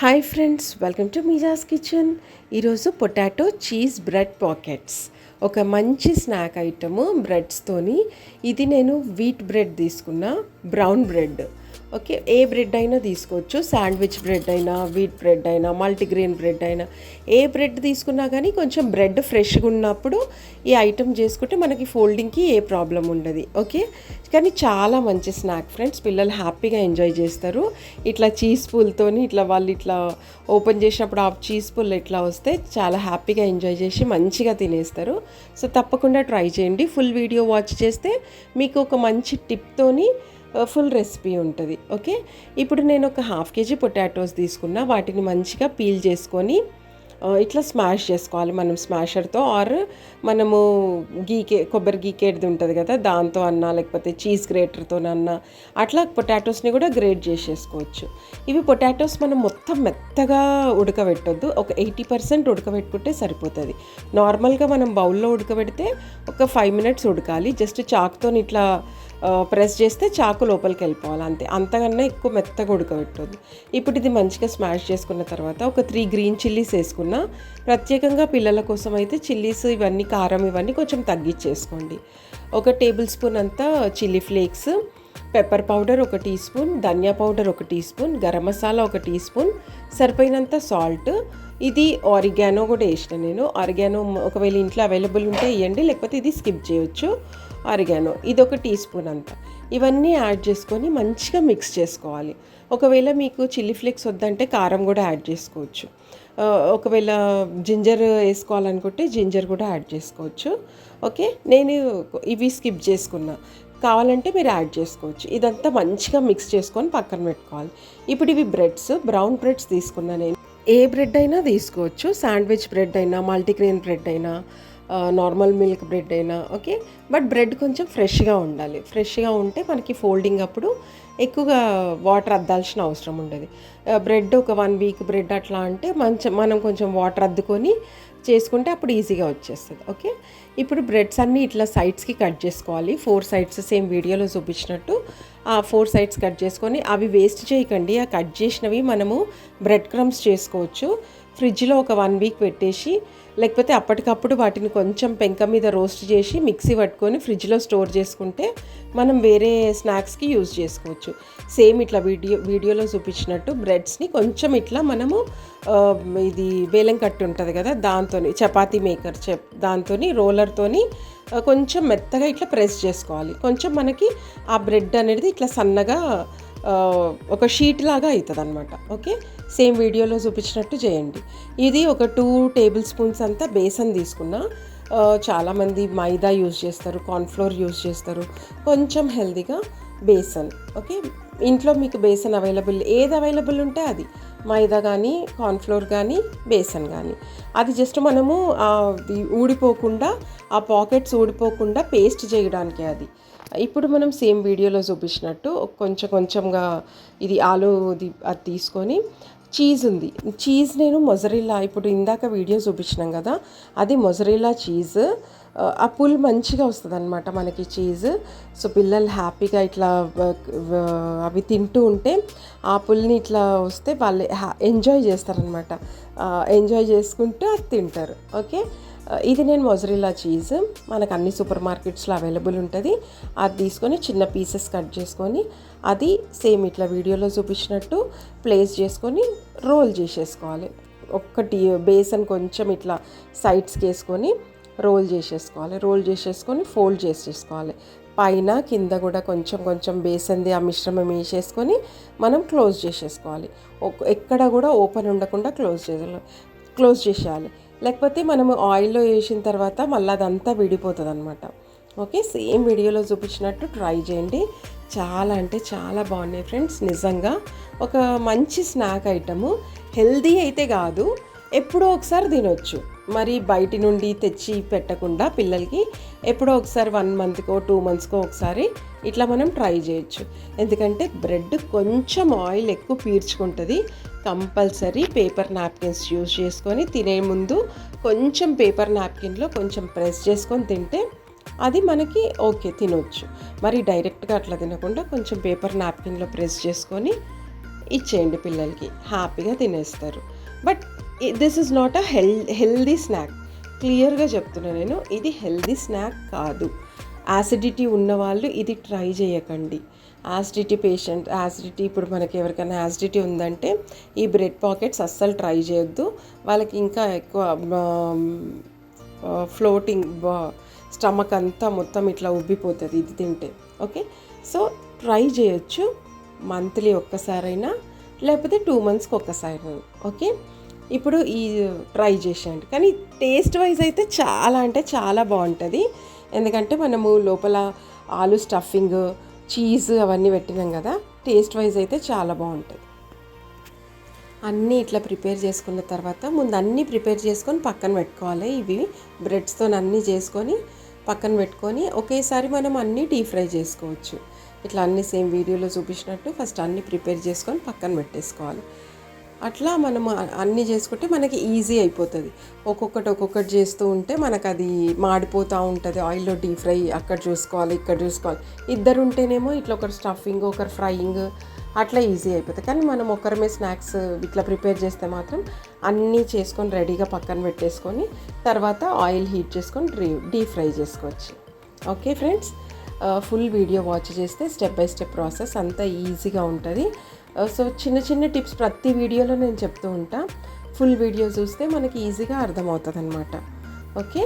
Hi friends welcome to Meeja's kitchen ఈరోజు potato cheese bread pockets. ఒక మంచి snack item బ్రెడ్స్తోని ఇది నేను వీట్ బ్రెడ్ తీసుకున్న బ్రౌన్ బ్రెడ్. ఓకే ఏ బ్రెడ్ అయినా తీసుకోవచ్చు. శాండ్విచ్ బ్రెడ్ అయినా వీట్ బ్రెడ్ అయినా మల్టీగ్రెయిన్ బ్రెడ్ అయినా. ఏ బ్రెడ్ తీసుకున్నా కానీ కొంచెం బ్రెడ్ ఫ్రెష్గా ఉన్నప్పుడు ఈ ఐటెం చేసుకుంటే మనకి ఫోల్డింగ్కి ఏ ప్రాబ్లం ఉండదు. ఓకే? కానీ చాలా మంచి స్నాక్ ఫ్రెండ్స్. పిల్లలు హ్యాపీగా ఎంజాయ్ చేస్తారు. ఇట్లా చీజ్ పూల్తోని ఇట్లా వాళ్ళు ఇట్లా ఓపెన్ చేసినప్పుడు ఆ చీజ్ పూల్ ఎట్లా వస్తే చాలా హ్యాపీగా ఎంజాయ్ చేసి మంచిగా తినేస్తారు. సో తప్పకుండా ట్రై చేయండి. ఫుల్ వీడియో వాచ్ చేస్తే మీకు ఒక మంచి టిప్తోని ఫుల్ రెసిపీ ఉంటుంది ఓకే ఇప్పుడు నేను ఒక హాఫ్ కేజీ పొటాటోస్ తీసుకున్నా వాటిని మంచిగా పీల్ చేసుకొని ఇట్లా స్మాష్ చేసుకోవాలి మనం స్మాషర్తో ఆర్ మనము గీకే కొబ్బరి గీకేది ఉంటుంది కదా దాంతో అన్నా లేకపోతే చీజ్ గ్రేటర్తో అన్నా అట్లా పొటాటోస్ని కూడా గ్రేట్ చేసేసుకోవచ్చు. ఇవి పొటాటోస్ మనం మొత్తం మెత్తగా ఉడకబెట్టొద్దు ఒక ఎయిటీ పర్సెంట్ ఉడకబెట్టుకుంటే సరిపోతుంది. నార్మల్గా మనం బౌల్లో ఉడకబెడితే ఒక ఫైవ్ మినిట్స్ ఉడకాలి జస్ట్ చాక్తో ఇట్లా ప్రెస్ చేస్తే చాకు లోపలికి వెళ్ళిపోవాలి అంతే. అంతకన్నా ఎక్కువ మెత్తగా ఉడకబెట్టొద్దు ఇప్పుడు ఇది మంచిగా స్మాష్ చేసుకున్న తర్వాత ఒక త్రీ గ్రీన్ చిల్లీస్ వేసుకున్న ప్రత్యేకంగా పిల్లల కోసం అయితే చిల్లీస్ ఇవన్నీ కారం ఇవన్నీ కొంచెం తగ్గించేసుకోండి. ఒక టేబుల్ స్పూన్ అంతా చిల్లీ ఫ్లేక్స్ పెప్పర్ పౌడర్ ఒక టీ స్పూన్ ధనియా పౌడర్ ఒక టీ స్పూన్ గరం మసాలా ఒక టీ స్పూన్ సరిపోయినంత సాల్ట్ ఇది ఆరిగానో కూడా వేసిన నేను. ఆరిగానో ఒకవేళ ఇంట్లో అవైలబుల్ ఉంటే వేయండి లేకపోతే ఇది స్కిప్ చేయొచ్చు. ఆరిగానో ఇది ఒక టీ స్పూన్ అంత. ఇవన్నీ యాడ్ చేసుకొని మంచిగా మిక్స్ చేసుకోవాలి. ఒకవేళ మీకు చిల్లీ ఫ్లేక్స్ వద్దంటే కారం కూడా యాడ్ చేసుకోవచ్చు. ఒకవేళ జింజర్ వేసుకోవాలనుకుంటే జింజర్ కూడా యాడ్ చేసుకోవచ్చు. ఓకే? నేను ఇవి స్కిప్ చేసుకున్నా. కావాలంటే మీరు యాడ్ చేసుకోవచ్చు. ఇదంతా మంచిగా మిక్స్ చేసుకొని పక్కన పెట్టుకోవాలి. ఇప్పుడు ఇవి బ్రెడ్స్ బ్రౌన్ బ్రెడ్స్ తీసుకున్నా నేను. ఏ బ్రెడ్ అయినా తీసుకోవచ్చు. శాండ్విచ్ బ్రెడ్ అయినా మల్టీగ్రెయిన్ బ్రెడ్ అయినా నార్మల్ మిల్క్ బ్రెడ్ అయినా ఓకే? బట్ బ్రెడ్ కొంచెం ఫ్రెష్గా ఉండాలి. ఫ్రెష్గా ఉంటే మనకి ఫోల్డింగ్ అప్పుడు ఎక్కువగా వాటర్ అద్దాల్సిన అవసరం ఉండదు. బ్రెడ్ ఒక వన్ వీక్ బ్రెడ్ అట్లా అంటే మంచి మనం కొంచెం వాటర్ అద్దుకొని చేసుకుంటే అప్పుడు ఈజీగా వచ్చేస్తుంది ఓకే? ఇప్పుడు బ్రెడ్స్ అన్నీ ఇట్లా సైడ్స్కి కట్ చేసుకోవాలి. ఫోర్ సైడ్స్ సేమ్ వీడియోలో చూపించినట్టు ఆ ఫోర్ సైడ్స్ కట్ చేసుకొని అవి వేస్ట్ చేయకండి. ఆ కట్ చేసినవి మనము బ్రెడ్ క్రమ్స్ చేసుకోవచ్చు. ఫ్రిడ్జ్లో ఒక వన్ వీక్ పెట్టేసి లేకపోతే అప్పటికప్పుడు వాటిని కొంచెం పెంక మీద రోస్ట్ చేసి మిక్సీ పట్టుకొని ఫ్రిడ్జ్లో స్టోర్ చేసుకుంటే మనం వేరే స్నాక్స్కి యూజ్ చేసుకోవచ్చు. సేమ్ ఇట్లా వీడియో వీడియోలో చూపించినట్టు బ్రెడ్స్ని కొంచెం ఇట్లా మనము ఇది బేలం కట్టు ఉంటుంది కదా దాంతో చపాతీ మేకర్ చెప్ దాంతో రోలర్తోని కొంచెం మెత్తగా ఇట్లా ప్రెస్ చేసుకోవాలి. కొంచెం మనకి ఆ బ్రెడ్ అనేది ఇట్లా సన్నగా ఒక షీట్ లాగా అవుతుంది అనమాట ఓకే? సేమ్ వీడియోలో చూపించినట్టు చేయండి. ఇది ఒక టూ టేబుల్ స్పూన్స్ అంతా బేసన్ తీసుకున్నా చాలామంది మైదా యూజ్ చేస్తారు కార్న్ఫ్లోర్ యూజ్ చేస్తారు. కొంచెం హెల్దీగా బేసన్ ఓకే? ఇంట్లో మీకు బేసన్ అవైలబుల్ ఏది అవైలబుల్ ఉంటే అది. మైదా కానీ కార్న్ఫ్లోర్ కానీ బేసన్ కానీ అది జస్ట్ మనము ఊడిపోకుండా ఆ పాకెట్స్ ఊడిపోకుండా పేస్ట్ చేయడానికి అది. ఇప్పుడు మనం సేమ్ వీడియోలో చూపించినట్టు కొంచెం కొంచెంగా ఇది ఆలుది అది తీసుకొని చీజ్ ఉంది. చీజ్ నేను మొజరిల్లా ఇప్పుడు ఇందాక వీడియో చూపించినాం కదా అది మొజరిల్లా చీజ్. ఆ, పుల్ మంచిగా వస్తుంది అనమాట మనకి చీజ్. సో పిల్లలు హ్యాపీగా ఇట్లా వ- అవి తింటూ ఉంటే ఆ పుల్ని ఇట్లా వస్తే వాళ్ళు ఎంజాయ్ చేస్తారనమాట ఎంజాయ్ చేసుకుంటూ అది తింటారు. ఓకే? ఇది నేను మొజరిల్లా చీజ్. మనకు అన్ని సూపర్ మార్కెట్స్లో అవైలబుల్ ఉంటుంది. అది తీసుకొని చిన్న పీసెస్ కట్ చేసుకొని అది సేమ్ ఇట్లా వీడియోలో చూపించినట్టు ప్లేస్ చేసుకొని రోల్ చేసేసుకోవాలి. ఒక్కటి బేసన్ కొంచెం ఇట్లా సైడ్స్కి వేసుకొని రోల్ చేసేసుకోవాలి. రోల్ చేసేసుకొని ఫోల్డ్ చేసేసుకోవాలి. పైన కింద కూడా కొంచెం కొంచెం బేసన్ది ఆ మిశ్రమం వేసేసుకొని మనం క్లోజ్ చేసేసుకోవాలి. ఎక్కడ కూడా ఓపెన్ ఉండకుండా క్లోజ్ చేయాలి. క్లోజ్ చేసేయాలి. లేకపోతే మనము ఆయిల్లో వేసిన తర్వాత మళ్ళీ అదంతా విడిపోతుంది అనమాట ఓకే సేమ్ వీడియోలో చూపించినట్టు ట్రై చేయండి. చాలా అంటే చాలా బాగున్నాయి ఫ్రెండ్స్. నిజంగా ఒక మంచి స్నాక్ ఐటము. హెల్దీ అయితే కాదు. ఎప్పుడో ఒకసారి తినొచ్చు. మరి బయటి నుండి తెచ్చి పెట్టకుండా పిల్లలకి ఎప్పుడో ఒకసారి వన్ మంత్కో టూ మంత్స్కో ఒకసారి ఇట్లా మనం ట్రై చేయొచ్చు. ఎందుకంటే బ్రెడ్ కొంచెం ఆయిల్ ఎక్కువ పీల్చుకుంటుంది. కంపల్సరీ పేపర్ నాప్కిన్స్ యూజ్ చేసుకొని తినే ముందు కొంచెం పేపర్ నాప్కిన్లో కొంచెం ప్రెస్ చేసుకొని తింటే అది మనకి ఓకే తినొచ్చు. మరి డైరెక్ట్గా అట్లా తినకుండా కొంచెం పేపర్ నాప్కిన్లో ప్రెస్ చేసుకొని ఇచ్చేయండి పిల్లలకి. హ్యాపీగా తినేస్తారు. But this is not a hel healthy snack క్లియర్గా చెప్తున్నా నేను ఇది హెల్దీ స్నాక్ కాదు. యాసిడిటీ ఉన్నవాళ్ళు ఇది ట్రై చేయకండి. యాసిడిటీ పేషెంట్ యాసిడిటీ ఇప్పుడు మనకి ఎవరికైనా యాసిడిటీ ఉందంటే ఈ బ్రెడ్ పాకెట్స్ అస్సలు ట్రై చేయొద్దు. వాళ్ళకి ఇంకా ఎక్కువ ఫ్లోటింగ్ స్టమక్ అంతా మొత్తం ఇట్లా ఉబ్బిపోతుంది ఇది తింటే. ఓకే సో ట్రై చేయొచ్చు. మంత్లీ ఒక్కసారైనా లేకపోతే టూ మంత్స్కి ఒక్కసారి. ఓకే ఇప్పుడు ఈ ట్రై చేసేయండి. కానీ టేస్ట్ వైజ్ అయితే చాలా అంటే చాలా బాగుంటుంది. ఎందుకంటే మనము లోపల ఆలు స్టఫింగ్ చీజ్ అవన్నీ పెట్టినాం కదా టేస్ట్ వైజ్ అయితే చాలా బాగుంటుంది. అన్నీ ఇట్లా ప్రిపేర్ చేసుకున్న తర్వాత ముందు అన్నీ ప్రిపేర్ చేసుకొని పక్కన పెట్టుకోవాలి. ఇవి బ్రెడ్స్తో అన్నీ చేసుకొని పక్కన పెట్టుకొని ఒకేసారి మనం అన్నీ డీప్ ఫ్రై చేసుకోవచ్చు. ఇట్లా అన్ని సేమ్ వీడియోలో చూపించినట్టు ఫస్ట్ అన్నీ ప్రిపేర్ చేసుకొని పక్కన పెట్టేసుకోవాలి. అట్లా మనం అన్నీ చేసుకుంటే మనకి ఈజీ అయిపోతుంది. ఒక్కొక్కటి ఒక్కొక్కటి చేస్తూ ఉంటే మనకు అది మాడిపోతూ ఉంటుంది. ఆయిల్లో డీప్ ఫ్రై అక్కడ చూసుకోవాలి ఇక్కడ చూసుకోవాలి. ఇద్దరు ఉంటేనేమో ఇట్లా ఒకరు స్టఫింగ్ ఒకరు ఫ్రైయింగ్ అట్లా ఈజీ అయిపోతుంది. కానీ మనం ఒకరమే స్నాక్స్ ఇట్లా ప్రిపేర్ చేస్తే మాత్రం అన్నీ చేసుకొని రెడీగా పక్కన పెట్టేసుకొని తర్వాత ఆయిల్ హీట్ చేసుకొని డీ డీప్ ఫ్రై చేసుకోవచ్చు. Okay friends? Full video watch చేస్తే స్టెప్ బై స్టెప్ ప్రాసెస్ అంతా ఈజీగా ఉంటుంది. Uh, సో చిన్న చిన్న టిప్స్ ప్రతి వీడియోలో నేను చెప్తూ ఉంటా. ఫుల్ వీడియో చూస్తే మనకి ఈజీగా అర్థమవుతుంది అనమాట ఓకే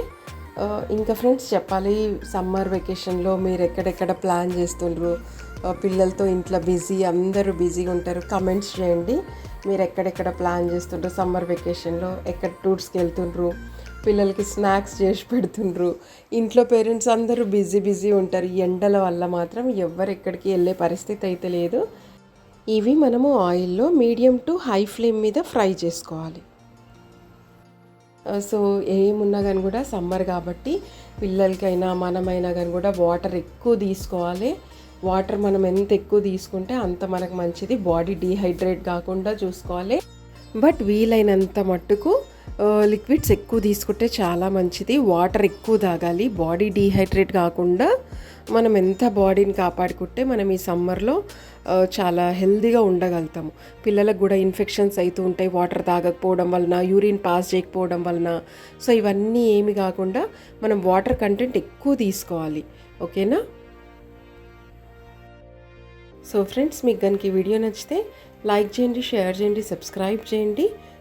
uh, ఇంకా ఫ్రెండ్స్ చెప్పాలి సమ్మర్ వెకేషన్లో మీరు ఎక్కడెక్కడ ప్లాన్ చేస్తుండ్రు? Uh, పిల్లలతో ఇంట్లో బిజీ అందరూ బిజీగా ఉంటారు. కమెంట్స్ చేయండి. మీరు ఎక్కడెక్కడ ప్లాన్ చేస్తుండ్రు? సమ్మర్ వెకేషన్లో ఎక్కడ టూర్స్కి వెళ్తుండ్రు? పిల్లలకి స్నాక్స్ చేసి పెడుతుండ్రు? ఇంట్లో పేరెంట్స్ అందరూ బిజీ బిజీ ఉంటారు. ఎండల వల్ల మాత్రం ఎవ్వరు ఎక్కడికి వెళ్ళే పరిస్థితి అయితే లేదు. ఇవి మనము ఆయిల్లో మీడియం టు హై ఫ్లేమ్ మీద ఫ్రై చేసుకోవాలి. సో ఏమున్నా కానీ కూడా సమ్మర్ కాబట్టి పిల్లలకైనా మనమైనా కానీ కూడా వాటర్ ఎక్కువ తీసుకోవాలి. వాటర్ మనం ఎంత ఎక్కువ తీసుకుంటే అంత మనకు మంచిది. బాడీ డీహైడ్రేట్ కాకుండా చూసుకోవాలి. బట్ వీలైనంత మట్టుకు లిక్విడ్స్ ఎక్కువ తీసుకుంటే చాలా మంచిది. వాటర్ ఎక్కువ తాగాలి. బాడీ డీహైడ్రేట్ కాకుండా మనం ఎంత బాడీని కాపాడుకుంటే మనం ఈ సమ్మర్లో చాలా హెల్దీగా ఉండగలుగుతాము. పిల్లలకు కూడా ఇన్ఫెక్షన్స్ అవుతూ ఉంటాయి. వాటర్ తాగకపోవడం వలన యూరిన్ పాస్ చేయకపోవడం వలన. సో ఇవన్నీ ఏమి కాకుండా మనం వాటర్ కంటెంట్ ఎక్కువ తీసుకోవాలి. ఓకేనా సో ఫ్రెండ్స్ మీకు కనుక ఈ వీడియో నచ్చితే లైక్ చేయండి షేర్ చేయండి సబ్స్క్రైబ్ చేయండి.